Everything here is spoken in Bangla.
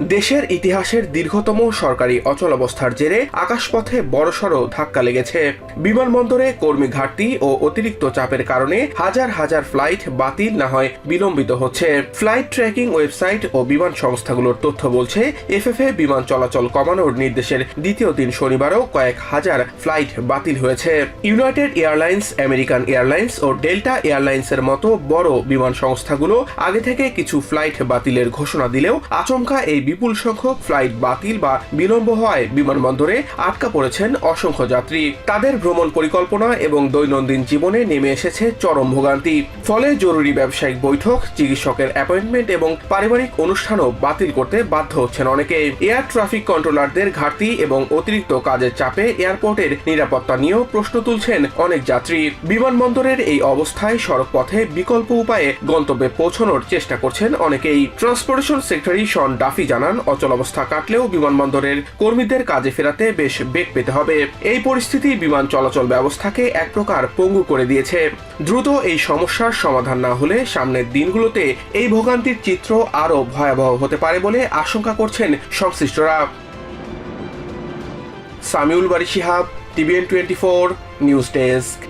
দেশের ইতিহাসের দীর্ঘতম সরকারি অচলাবস্থার জেরে আকাশপথে বড়সড় ধাক্কা লেগেছে। বিমানবন্দরে কর্মী ঘাটতি ও অতিরিক্ত চাপের কারণে হাজার হাজার ফ্লাইট বাতিল না হয় বিলম্বিত হচ্ছে। ফ্লাইট ট্র্যাকিং ওয়েবসাইট ও বিমান সংস্থাগুলোর তথ্য বলছে এফএফএ বিমান চলাচল কমানোর নির্দেশের দ্বিতীয় দিন শনিবারও কয়েক হাজার ফ্লাইট বাতিল হয়েছে। ইউনাইটেড এয়ারলাইন্স, আমেরিকান এয়ারলাইন্স ও ডেল্টা এয়ারলাইন্সের মতো বড় বিমান সংস্থাগুলো আগে থেকে কিছু ফ্লাইট বাতিলের ঘোষণা দিলেও আচমকা এই বিপুল সংখ্যক ফ্লাইট বাতিল বা বিলম্ব হওয়ায় বিমানবন্দরে আটকা পড়েছেন অসংখ্য যাত্রী। তাদের ভ্রমণ পরিকল্পনা এবং দৈনন্দিন জীবনে নেমে এসেছে চরম ভোগান্তি। ফলে জরুরি ব্যবসায়িক বৈঠক, চিকিৎসকের অ্যাপয়েন্টমেন্ট এবং পারিবারিক অনুষ্ঠানও বাতিল করতে বাধ্য হচ্ছেন অনেকে। এয়ার ট্রাফিক কন্ট্রোলারদের ঘাটতি এবং অতিরিক্ত কাজের চাপে এয়ারপোর্টের নিরাপত্তা নিয়েও প্রশ্ন তুলছেন অনেক যাত্রী। বিমানবন্দরের এই অবস্থায় সড়ক পথে বিকল্প উপায়ে গন্তব্যে পৌঁছানোর চেষ্টা করছেন অনেকেই। ট্রান্সপোর্টেশন সেক্রেটারি শন ডাফি জানান অচল অবস্থা কাটলেও বিমানবন্দরের কর্মীদের কাজে ফেরাতে বেশ বেগ পেতে হবে। এই পরিস্থিতি বিমান চলাচল ব্যবস্থাকে এক প্রকার পঙ্গু করে দিয়েছে। দ্রুত এই সমস্যার সমাধান না হলে সামনের দিনগুলোতে এই ভোগান্তির চিত্র আরও ভয়াবহ হতে পারে বলে আশঙ্কা করছেন সংশ্লিষ্টরা। Samiul Bari Shihab, TVN twenty four, news desk.